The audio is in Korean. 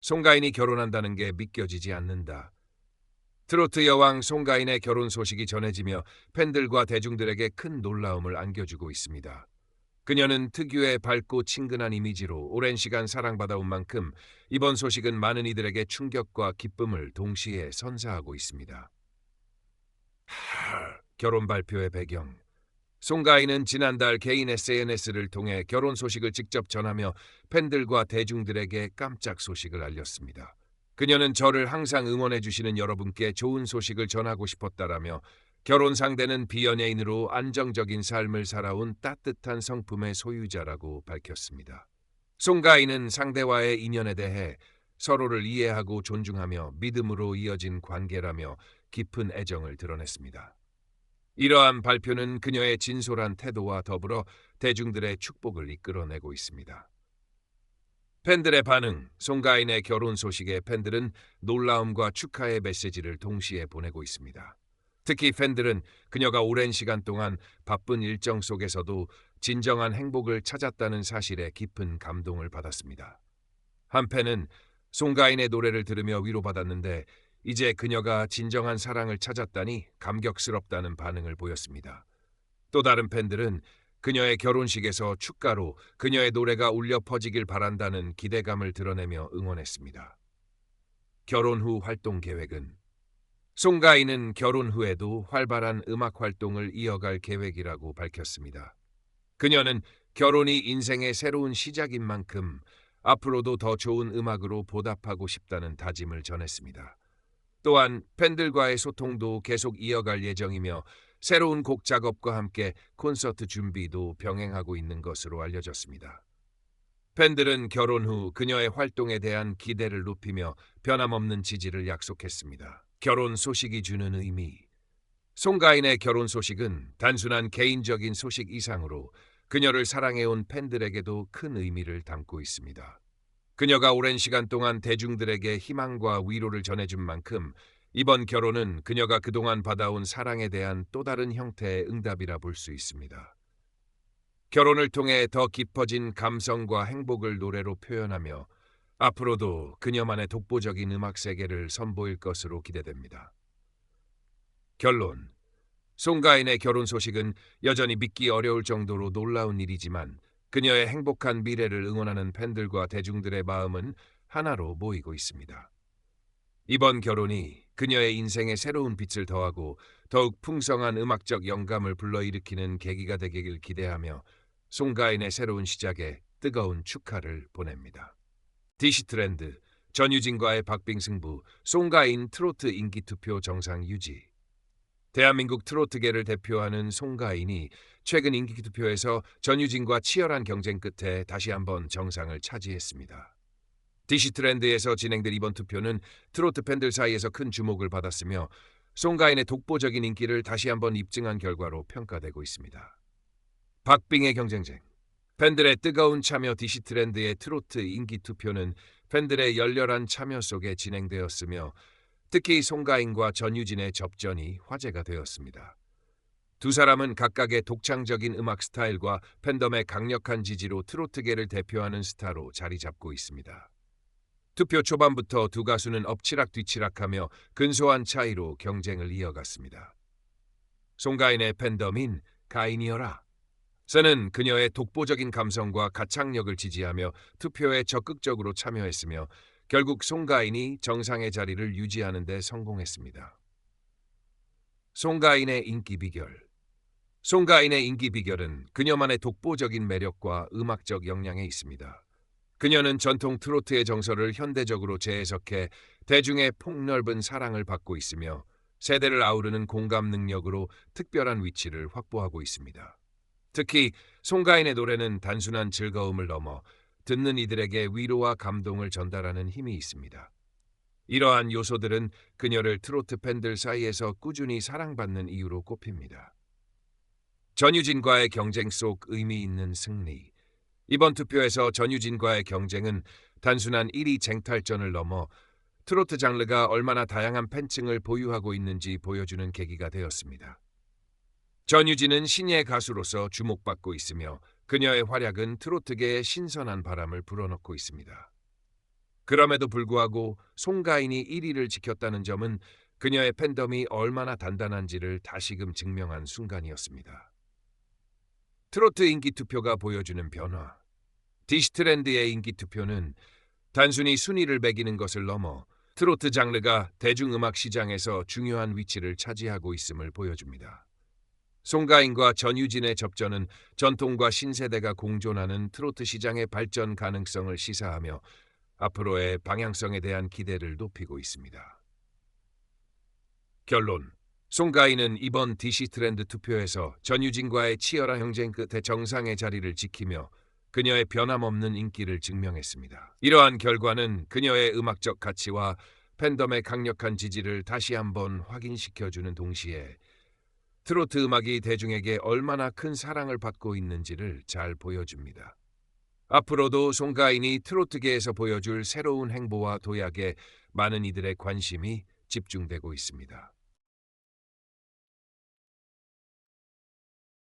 송가인이 결혼한다는 게 믿겨지지 않는다. 트로트 여왕 송가인의 결혼 소식이 전해지며 팬들과 대중들에게 큰 놀라움을 안겨주고 있습니다. 그녀는 특유의 밝고 친근한 이미지로 오랜 시간 사랑받아온 만큼 이번 소식은 많은 이들에게 충격과 기쁨을 동시에 선사하고 있습니다. 하, 결혼 발표의 배경 송가인은 지난달 개인 SNS를 통해 결혼 소식을 직접 전하며 팬들과 대중들에게 깜짝 소식을 알렸습니다. 그녀는 저를 항상 응원해 주시는 여러분께 좋은 소식을 전하고 싶었다라며 결혼 상대는 비연예인으로 안정적인 삶을 살아온 따뜻한 성품의 소유자라고 밝혔습니다. 송가인은 상대와의 인연에 대해 서로를 이해하고 존중하며 믿음으로 이어진 관계라며 깊은 애정을 드러냈습니다. 이러한 발표는 그녀의 진솔한 태도와 더불어 대중들의 축복을 이끌어내고 있습니다. 팬들의 반응, 송가인의 결혼 소식에 팬들은 놀라움과 축하의 메시지를 동시에 보내고 있습니다. 특히 팬들은 그녀가 오랜 시간 동안 바쁜 일정 속에서도 진정한 행복을 찾았다는 사실에 깊은 감동을 받았습니다. 한 팬은 송가인의 노래를 들으며 위로받았는데 이제 그녀가 진정한 사랑을 찾았다니 감격스럽다는 반응을 보였습니다. 또 다른 팬들은 그녀의 결혼식에서 축가로 그녀의 노래가 울려 퍼지길 바란다는 기대감을 드러내며 응원했습니다. 결혼 후 활동 계획은 송가인은 결혼 후에도 활발한 음악 활동을 이어갈 계획이라고 밝혔습니다. 그녀는 결혼이 인생의 새로운 시작인 만큼 앞으로도 더 좋은 음악으로 보답하고 싶다는 다짐을 전했습니다. 또한 팬들과의 소통도 계속 이어갈 예정이며 새로운 곡 작업과 함께 콘서트 준비도 병행하고 있는 것으로 알려졌습니다. 팬들은 결혼 후 그녀의 활동에 대한 기대를 높이며 변함없는 지지를 약속했습니다. 결혼 소식이 주는 의미 송가인의 결혼 소식은 단순한 개인적인 소식 이상으로 그녀를 사랑해온 팬들에게도 큰 의미를 담고 있습니다. 그녀가 오랜 시간 동안 대중들에게 희망과 위로를 전해준 만큼 이번 결혼은 그녀가 그동안 받아온 사랑에 대한 또 다른 형태의 응답이라 볼 수 있습니다. 결혼을 통해 더 깊어진 감성과 행복을 노래로 표현하며 앞으로도 그녀만의 독보적인 음악 세계를 선보일 것으로 기대됩니다. 결론 송가인의 결혼 소식은 여전히 믿기 어려울 정도로 놀라운 일이지만 그녀의 행복한 미래를 응원하는 팬들과 대중들의 마음은 하나로 모이고 있습니다. 이번 결혼이 그녀의 인생에 새로운 빛을 더하고 더욱 풍성한 음악적 영감을 불러일으키는 계기가 되길 기대하며 송가인의 새로운 시작에 뜨거운 축하를 보냅니다. 디시 트렌드 전유진과의 박빙 승부 송가인 트로트 인기 투표 정상 유지 대한민국 트로트계를 대표하는 송가인이 최근 인기 투표에서 전유진과 치열한 경쟁 끝에 다시 한번 정상을 차지했습니다. 디시 트렌드에서 진행된 이번 투표는 트로트 팬들 사이에서 큰 주목을 받았으며 송가인의 독보적인 인기를 다시 한번 입증한 결과로 평가되고 있습니다. 박빙의 경쟁쟁 팬들의 뜨거운 참여 디시 트렌드의 트로트 인기 투표는 팬들의 열렬한 참여 속에 진행되었으며 특히 송가인과 전유진의 접전이 화제가 되었습니다. 두 사람은 각각의 독창적인 음악 스타일과 팬덤의 강력한 지지로 트로트계를 대표하는 스타로 자리 잡고 있습니다. 투표 초반부터 두 가수는 엎치락 뒤치락하며 근소한 차이로 경쟁을 이어갔습니다. 송가인의 팬덤인 가인이어라. 서는 그녀의 독보적인 감성과 가창력을 지지하며 투표에 적극적으로 참여했으며 결국 송가인이 정상의 자리를 유지하는 데 성공했습니다. 송가인의 인기 비결 송가인의 인기 비결은 그녀만의 독보적인 매력과 음악적 역량에 있습니다. 그녀는 전통 트로트의 정서를 현대적으로 재해석해 대중의 폭넓은 사랑을 받고 있으며 세대를 아우르는 공감 능력으로 특별한 위치를 확보하고 있습니다. 특히 송가인의 노래는 단순한 즐거움을 넘어 듣는 이들에게 위로와 감동을 전달하는 힘이 있습니다. 이러한 요소들은 그녀를 트로트 팬들 사이에서 꾸준히 사랑받는 이유로 꼽힙니다. 전유진과의 경쟁 속 의미 있는 승리. 이번 투표에서 전유진과의 경쟁은 단순한 1위 쟁탈전을 넘어 트로트 장르가 얼마나 다양한 팬층을 보유하고 있는지 보여주는 계기가 되었습니다. 전유진은 신예 가수로서 주목받고 있으며 그녀의 활약은 트로트계에 신선한 바람을 불어넣고 있습니다. 그럼에도 불구하고 송가인이 1위를 지켰다는 점은 그녀의 팬덤이 얼마나 단단한지를 다시금 증명한 순간이었습니다. 트로트 인기 투표가 보여주는 변화. 디시트랜드의 인기 투표는 단순히 순위를 매기는 것을 넘어 트로트 장르가 대중음악 시장에서 중요한 위치를 차지하고 있음을 보여줍니다. 송가인과 전유진의 접전은 전통과 신세대가 공존하는 트로트 시장의 발전 가능성을 시사하며 앞으로의 방향성에 대한 기대를 높이고 있습니다. 결론. 송가인은 이번 DC 트렌드 투표에서 전유진과의 치열한 경쟁 끝에 정상의 자리를 지키며 그녀의 변함없는 인기를 증명했습니다. 이러한 결과는 그녀의 음악적 가치와 팬덤의 강력한 지지를 다시 한번 확인시켜주는 동시에 트로트 음악이 대중에게 얼마나 큰 사랑을 받고 있는지를 잘 보여줍니다. 앞으로도 송가인이 트로트계에서 보여줄 새로운 행보와 도약에 많은 이들의 관심이 집중되고 있습니다.